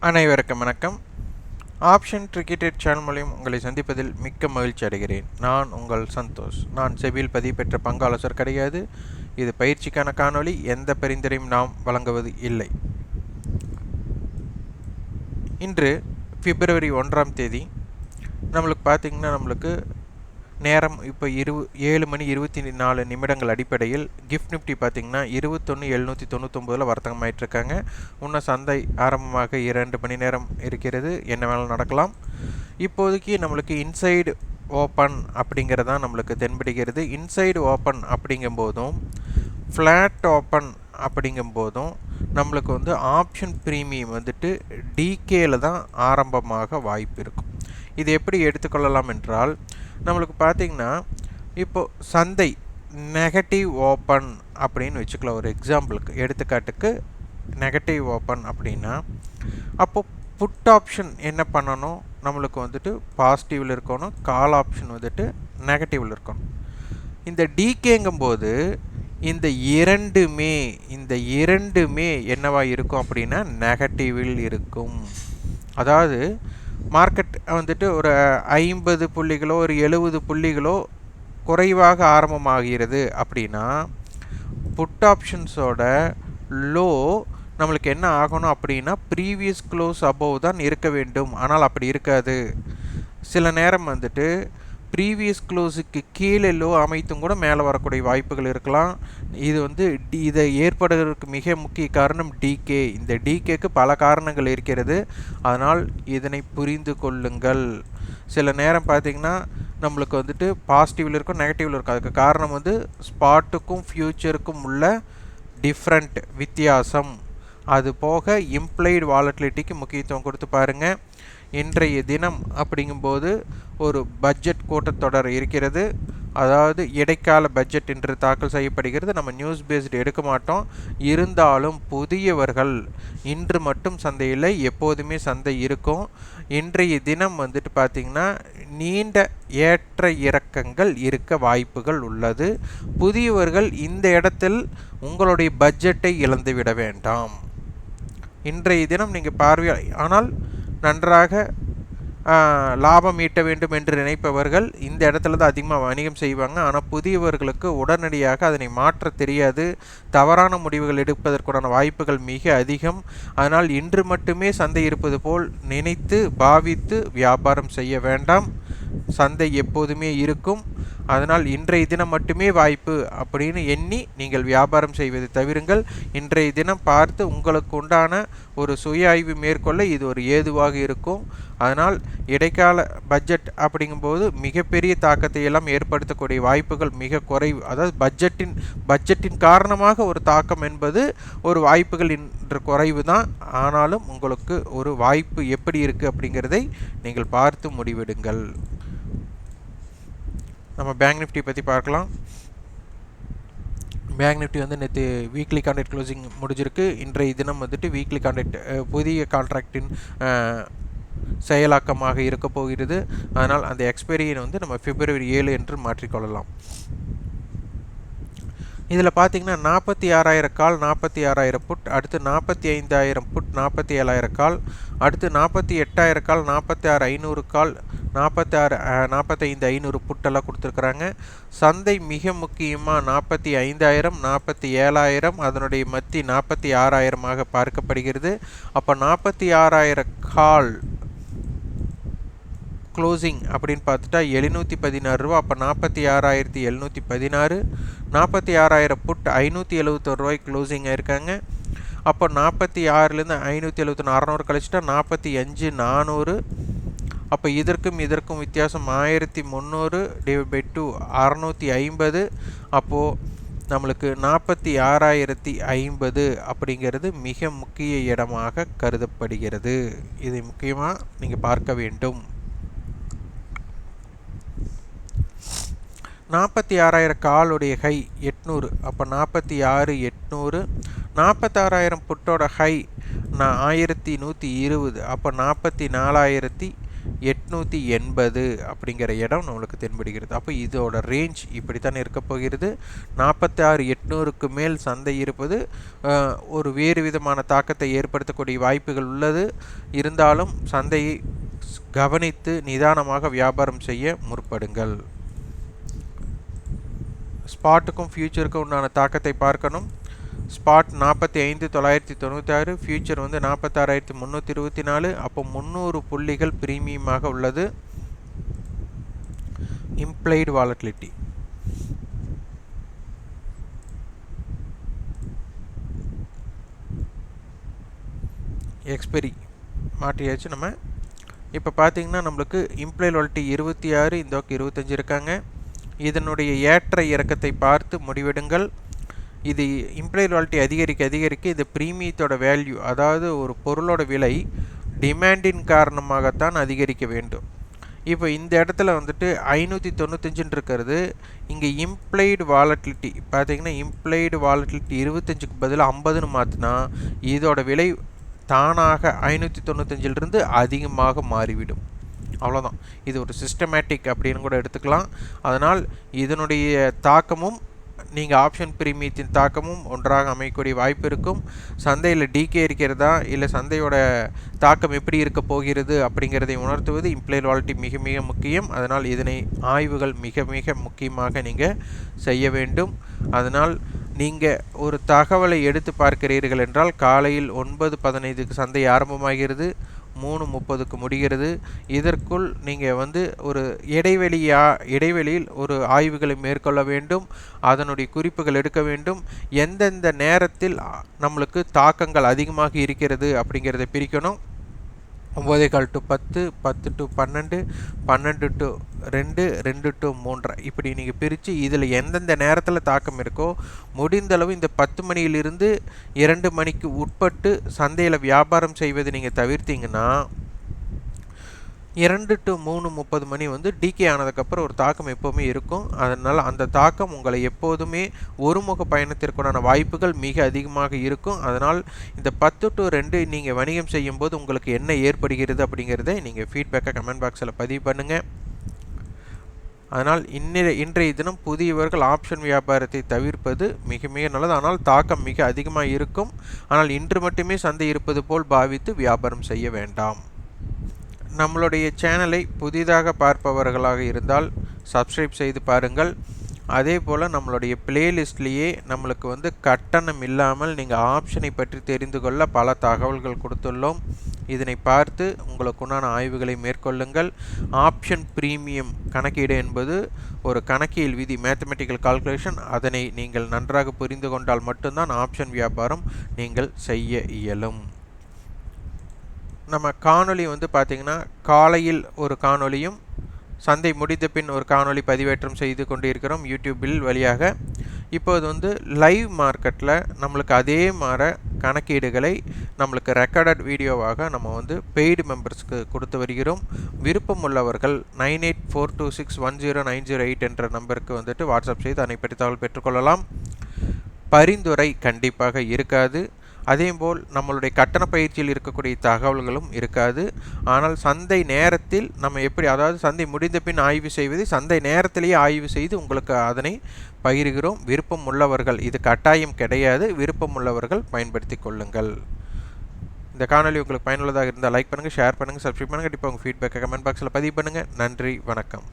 அனைவருக்கும் வணக்கம். Option cricket channel மூலியம் உங்களை சந்திப்பதில் மிக்க மகிழ்ச்சி அடைகிறேன். நான் உங்கள் சந்தோஷ். நான் செபியில் பதிவு பெற்ற பங்காளசர் கிடையாது. இது பயிற்சிக்கான காணொளி. எந்த பரிந்துரையும் நாம் வழங்குவது இல்லை. இன்று பிப்ரவரி ஒன்றாம் தேதி நம்மளுக்கு பார்த்திங்கன்னா நம்மளுக்கு நேரம் இப்போ இரு ஏழு மணி இருபத்தி நாலு நிமிடங்கள் அடிப்படையில் கிஃப்ட் நிஃப்டி பார்த்திங்கன்னா இருபத்தொன்று எழுநூற்றி தொண்ணூத்தொம்பதில் வர்த்தகமாயிட்ருக்காங்க இன்னும் சந்தை ஆரம்பமாக இரண்டு மணி நேரம் இருக்கிறது. என்ன வேணாலும் நடக்கலாம். இப்போதைக்கு நம்மளுக்கு இன்சைடு ஓப்பன் அப்படிங்கிறதான் நம்மளுக்கு தென்படுகிறது. இன்சைடு ஓப்பன் அப்படிங்கும்போதும் ஃப்ளாட் ஓப்பன் அப்படிங்கும்போதும் நம்மளுக்கு வந்து ஆப்ஷன் ப்ரீமியம் வந்துட்டு டிகேயில் தான் ஆரம்பமாக வாய்ப்பு இருக்கும். இது எப்படி எடுத்துக்கொள்ளலாம் என்றால் நம்மளுக்கு பார்த்திங்கன்னா இப்போது சந்தை நெகட்டிவ் ஓப்பன் அப்படின்னு வச்சுக்கலாம். ஒரு எக்ஸாம்பிளுக்கு எடுத்துக்காட்டுக்கு நெகட்டிவ் ஓப்பன் அப்படின்னா அப்போது புட் ஆப்ஷன் என்ன பண்ணணும்? நம்மளுக்கு வந்துட்டு பாசிட்டிவில் இருக்கணும் கால் ஆப்ஷன் வந்துட்டு நெகட்டிவில் இருக்கணும். இந்த டிகேங்கும்போது இந்த இரண்டுமே இந்த இரண்டுமே என்னவா இருக்கும் அப்படின்னா நெகட்டிவில் இருக்கும். அதாவது மார்க்கெட் வந்துட்டு ஒரு ஐம்பது புள்ளிகளோ ஒரு எழுபது புள்ளிகளோ குறைவாக ஆரம்பமாகிறது அப்படின்னா புட் ஆப்ஷன்ஸோட லோ நம்மளுக்கு என்ன ஆகணும் அப்படின்னா ப்ரீவியஸ் க்ளோஸ் அபோவ் தான் இருக்க வேண்டும். ஆனால் அப்படி இருக்காது. சில நேரம் வந்துட்டு ப்ரீவியஸ் க்ளோஸுக்கு கீழே லோ அமைத்தும் கூட மேலே வரக்கூடிய வாய்ப்புகள் இருக்கலாம். இது வந்து டி இதை ஏற்படுவதற்கு மிக முக்கிய காரணம் டிகே இந்த டிகேக்கு பல காரணங்கள் இருக்கிறது. அதனால் இதனை புரிந்து கொள்ளுங்கள். சில நேரம் பார்த்திங்கன்னா நம்மளுக்கு வந்துட்டு பாசிட்டிவில் இருக்கும் நெகட்டிவில் இருக்கும். அதுக்கு காரணம் வந்து ஸ்பாட்டுக்கும் ஃப்யூச்சருக்கும் உள்ள டிஃப்ரெண்ட் வித்தியாசம். அது போக இம்ப்ளைடு வாலட்டிலிட்டிக்கு முக்கியத்துவம் கொடுத்து பாருங்கள் இன்றைய தினம் அப்படிங்கும்போது ஒரு பட்ஜெட் கூட்டத்தொடர் இருக்கிறது. அதாவது இடைக்கால பட்ஜெட் என்று தாக்கல் செய்யப்படுகிறது. நம்ம நியூஸ் பேஸ்டு எடுக்க மாட்டோம். இருந்தாலும் புதியவர்கள் இன்று மட்டும் சந்தையில் எப்போதுமே சந்தை இருக்கும். இன்றைய தினம் வந்துட்டு பார்த்திங்கன்னா நீண்ட ஏற்ற இறக்கங்கள் இருக்க வாய்ப்புகள் உள்ளது. புதியவர்கள் இந்த இடத்தில் உங்களுடைய பட்ஜெட்டை இழந்துவிட வேண்டாம். இன்றைய தினம் நீங்கள் பார்வையா ஆனால் நன்றாக லாபம் ஈட்ட வேண்டும் என்று நினைப்பவர்கள் இந்த இடத்துல தான் அதிகமாக வணிகம் செய்வாங்க. ஆனால் புதியவர்களுக்கு உடனடியாக அதனை மாற்ற தெரியாது. தவறான முடிவுகள் எடுப்பதற்குடான வாய்ப்புகள் மிக அதிகம். அதனால் இன்று மட்டுமே சந்தை இருப்பது போல் நினைத்து பாவித்து வியாபாரம் செய்ய வேண்டாம். சந்தை எப்போதுமே இருக்கும். அதனால் இன்றைய தினம் மட்டுமே வாய்ப்பு அப்படின்னு எண்ணி நீங்கள் வியாபாரம் செய்வதை தவிருங்கள். இன்றைய தினம் பார்த்து உங்களுக்கு உண்டான ஒரு சுய ஆய்வு மேற்கொள்ள இது ஒரு ஏதுவாக இருக்கும். அதனால் இடைக்கால பட்ஜெட் அப்படிங்கும்போது மிகப்பெரிய தாக்கத்தை எல்லாம் ஏற்படுத்தக்கூடிய வாய்ப்புகள் மிக குறைவு. அதாவது பட்ஜெட்டின் பட்ஜெட்டின் காரணமாக ஒரு தாக்கம் என்பது ஒரு வாய்ப்புகள் என்ற குறைவு தான். ஆனாலும் உங்களுக்கு ஒரு வாய்ப்பு எப்படி இருக்குது அப்படிங்கிறதை நீங்கள் பார்த்து முடிவெடுங்கள். நம்ம பேங்க் நிஃப்டி பற்றி பார்க்கலாம். பேங்க் நிஃப்டி வந்து நேற்று வீக்லி கான்ட்ராக்ட் க்ளோசிங் முடிஞ்சிருக்கு. இன்றைய தினம் வந்துட்டு வீக்லி கான்ட்ராக்ட் புதிய கான்ட்ராக்டின் செயலாக்கமாக இருக்க போகிறது. அதனால் அந்த எக்ஸ்பைரியை வந்து நம்ம பிப்ரவரி ஏழு என்று மாற்றிக்கொள்ளலாம். இதில் பார்த்தீங்கன்னா நாற்பத்தி ஆறாயிரம் கால் நாற்பத்தி ஆறாயிரம் புட் அடுத்து நாற்பத்தி ஐந்தாயிரம் புட் நாற்பத்தி ஏழாயிரம் கால் அடுத்து நாற்பத்தி எட்டாயிரம் கால் நாற்பத்தி ஆறு ஐநூறு கால் நாற்பத்தி ஆறு நாற்பத்தைந்து ஐநூறு புட்டெல்லாம் கொடுத்துருக்குறாங்க. சந்தை மிக முக்கியமாக நாற்பத்தி ஐந்தாயிரம் நாற்பத்தி ஏழாயிரம் அதனுடைய மத்தி நாற்பத்தி ஆறாயிரமாக பார்க்கப்படுகிறது. அப்போ நாற்பத்தி ஆறாயிரம் கால் க்ளோசிங் அப்படின்னு பார்த்துட்டா எழுநூற்றி பதினாறு ரூபா அப்போ நாற்பத்தி ஆறாயிரத்தி எழுநூற்றி பதினாறு நாற்பத்தி ஆறாயிரம் புட் ஐநூற்றி எழுபத்தொரு ரூபாய் க்ளோசிங் ஆயிருக்காங்க. அப்போ நாற்பத்தி ஆறுலேருந்து ஐநூற்றி எழுபத்தொன்று அறநூறு கழிச்சிட்டா நாற்பத்தி அஞ்சு நானூறு அப்போ இதற்கும் இதற்கும் வித்தியாசம் ஆயிரத்தி முந்நூறு டிவைட் பை டூ அறநூற்றி ஐம்பது. அப்போது நம்மளுக்கு நாற்பத்தி ஆறாயிரத்தி ஐம்பது அப்படிங்கிறது மிக முக்கிய இடமாக கருதப்படுகிறது. இதை முக்கியமாக நீங்கள் பார்க்க வேண்டும். நாற்பத்தி ஆறாயிரம் காலுடைய ஹை எட்நூறு. அப்போ நாற்பத்தி ஆறு எட்நூறு. நாற்பத்தாறாயிரம் புட்டோட ஹை நான் ஆயிரத்தி நூற்றி இருபது. அப்போ நாற்பத்தி நாலாயிரத்தி எட்நூற்றி எண்பது அப்படிங்கிற இடம் நம்மளுக்கு தென்படுகிறது. அப்போ இதோட ரேஞ்ச் இப்படி இருக்க போகிறது? நாற்பத்தி ஆறு எட்நூறுக்கு மேல் சந்தை இருப்பது ஒரு வேறு விதமான தாக்கத்தை ஏற்படுத்தக்கூடிய வாய்ப்புகள் உள்ளது. இருந்தாலும் சந்தையை கவனித்து நிதானமாக வியாபாரம் செய்ய முற்படுங்கள். ஸ்பாட்டுக்கும் ஃப்யூச்சருக்கும் உண்டான தாக்கத்தை பார்க்கணும். ஸ்பாட் நாற்பத்தி ஐந்து தொள்ளாயிரத்தி தொண்ணூற்றி ஃபியூச்சர் வந்து நாற்பத்தாறாயிரத்தி முந்நூற்றி இருபத்தி நாலு அப்போ முந்நூறு புள்ளிகள் ப்ரீமியமாக உள்ளது. இம்ப்ளைடு வாலட்டிலிட்டி எக்ஸ்பெரி மாற்றியாச்சு நம்ம. இப்போ பார்த்தீங்கன்னா நம்மளுக்கு இம்ப்ளைட் வாலிட்டி இருபத்தி ஆறு இந்த இருபத்தஞ்சி இருக்காங்க. இதனுடைய ஏற்ற இறக்கத்தை பார்த்து முடிவெடுங்கள். இது இம்ப்ளாய் ராயல்ட்டி அதிகரிக்க அதிகரிக்க இது ப்ரீமியத்தோட வேல்யூ அதாவது ஒரு பொருளோட விலை டிமாண்டின் காரணமாகத்தான் அதிகரிக்க வேண்டும். இப்போ இந்த இடத்துல வந்துட்டு ஐநூற்றி தொண்ணூத்தஞ்சுன்னு இருக்கிறது. இங்கே இம்ப்ளைடு வாலட்டிலிட்டி பார்த்தீங்கன்னா இம்ப்ளைடு வாலட்டிலிட்டி இருபத்தஞ்சுக்கு பதிலாக ஐம்பதுன்னு மாற்றினா இதோட விலை தானாக ஐநூற்றி தொண்ணூத்தஞ்சிலிருந்து அதிகமாக மாறிவிடும். அவ்வளோதான் இது ஒரு சிஸ்டமேட்டிக் அப்படின்னு கூட எடுத்துக்கலாம். அதனால் இதனுடைய தாக்கமும் நீங்கள் ஆப்ஷன் பிரீமியத்தின் தாக்கமும் ஒன்றாக அமையக்கூடிய வாய்ப்பு இருக்கும். சந்தையில் டிகே இருக்கிறதா? இல்லை சந்தையோட தாக்கம் எப்படி இருக்க போகிறது அப்படிங்கிறதை உணர்த்துவது இம்ப்ளைட் வாலிட்டி மிக மிக முக்கியம். அதனால் இதனை ஆய்வுகள் மிக மிக முக்கியமாக நீங்கள் செய்ய வேண்டும். அதனால் நீங்கள் ஒரு தகவலை எடுத்து பார்க்கிறீர்கள் என்றால் காலையில் ஒன்பது பதினைந்துக்கு சந்தை ஆரம்பமாகிறது. மூணு முப்பதுக்கு முடிகிறது. இதற்குள் நீங்கள் வந்து ஒரு இடைவெளியா இடைவெளியில் ஒரு ஆய்வுகளை மேற்கொள்ள வேண்டும். அதனுடைய குறிப்புகள் எடுக்க வேண்டும். எந்தெந்த நேரத்தில் நம்மளுக்கு தாக்கங்கள் அதிகமாக இருக்கிறது அப்படிங்கிறத பிரிக்கணும். ஒம்பதே கால் டு பத்து பத்து டு பன்னெண்டு பன்னெண்டு டு ரெண்டு ரெண்டு டு மூன்றரை இப்படி நீங்கள் பிரித்து இதில் எந்தெந்த நேரத்தில் தாக்கம் இருக்கோ முடிந்தளவு இந்த பத்து மணியிலிருந்து இரண்டு மணிக்கு உட்பட்டு சந்தையில் வியாபாரம் செய்வதை நீங்கள் தவிர்த்தீங்கன்னா இரண்டு டு மூணு முப்பது மணி வந்து டிகே ஆனதுக்கப்புறம் ஒரு தாக்கம் எப்போவுமே இருக்கும். அதனால் அந்த தாக்கம் உங்களை எப்போதுமே ஒருமுக பயணத்திற்குண்டான வாய்ப்புகள் மிக அதிகமாக இருக்கும். அதனால் இந்த பத்து டு ரெண்டு நீங்கள் வணிகம் செய்யும்போது உங்களுக்கு என்ன ஏற்படுகிறது அப்படிங்கிறத நீங்கள் ஃபீட்பேக்கை கமெண்ட் பாக்ஸில் பதிவு பண்ணுங்கள் அதனால் இன்னைய இன்றைய தினம் புதியவர்கள் ஆப்ஷன் வியாபாரத்தை தவிர்ப்பது மிக மிக நல்லது. ஆனால் தாக்கம் மிக அதிகமாக இருக்கும். ஆனால் இன்று மட்டுமே சந்தை இருப்பது போல் பாவித்து வியாபாரம் செய்ய வேண்டாம். நம்மளுடைய சேனலை புதிதாக பார்ப்பவர்களாக இருந்தால் சப்ஸ்கிரைப் செய்து பாருங்கள். அதே போல் நம்மளுடைய பிளேலிஸ்ட்லேயே நம்மளுக்கு வந்து கட்டணம் இல்லாமல் நீங்கள் ஆப்ஷனை பற்றி தெரிந்து கொள்ள பல தகவல்கள் கொடுத்துள்ளோம். இதனை பார்த்து உங்களுக்கு உண்டான ஆய்வுகளை மேற்கொள்ளுங்கள். ஆப்ஷன் ப்ரீமியம் கணக்கீடு என்பது ஒரு கணக்கியல் விதி மேத்தமெட்டிக்கல் கால்குலேஷன் அதனை நீங்கள் நன்றாக புரிந்து கொண்டால் மட்டும்தான் ஆப்ஷன் வியாபாரம் நீங்கள் செய்ய இயலும். நம்ம காணொளி வந்து பார்த்திங்கன்னா காலையில் ஒரு காணொளியும் சந்தை முடித்த பின் ஒரு காணொளி பதிவேற்றம் செய்து கொண்டு இருக்கிறோம் யூடியூபில் வழியாக. இப்போது வந்து லைவ் மார்க்கெட்டில் நம்மளுக்கு அதே மாதிரி கணக்கீடுகளை நம்மளுக்கு ரெக்கார்டட் வீடியோவாக நம்ம வந்து பெய்டு மெம்பர்ஸ்க்கு கொடுத்து வருகிறோம். விருப்பம் உள்ளவர்கள் nine eight four two six one zero nine zero eight என்ற நம்பருக்கு வந்துட்டு வாட்ஸ்அப் செய்து அதனை பற்றி தகவல் பெற்றுக்கொள்ளலாம் பரிந்துரை கண்டிப்பாக இருக்காது. அதேபோல் நம்மளுடைய கட்டண பயிற்சியில் இருக்கக்கூடிய தகவல்களும் இருக்காது. ஆனால் சந்தை நேரத்தில் நம்ம எப்படி அதாவது சந்தை முடிந்த பின் ஆய்வு செய்வது சந்தை நேரத்திலேயே ஆய்வு செய்து உங்களுக்கு அதனை பகிர்கிறோம். விருப்பம் உள்ளவர்கள் இது கட்டாயம் கிடையாது. விருப்பம் உள்ளவர்கள் பயன்படுத்தி கொள்ளுங்கள். இந்த காணொலி உங்களுக்கு பயனுள்ளதாக இருந்தால் லைக் பண்ணுங்கள் ஷேர் பண்ணுங்கள் சப்ஸ்கிரைப் பண்ணுங்கள் கண்டிப்பாக உங்கள் ஃபீட்பேக்கை கமெண்ட் பாக்ஸில் பதிவு பண்ணுங்கள் நன்றி வணக்கம்.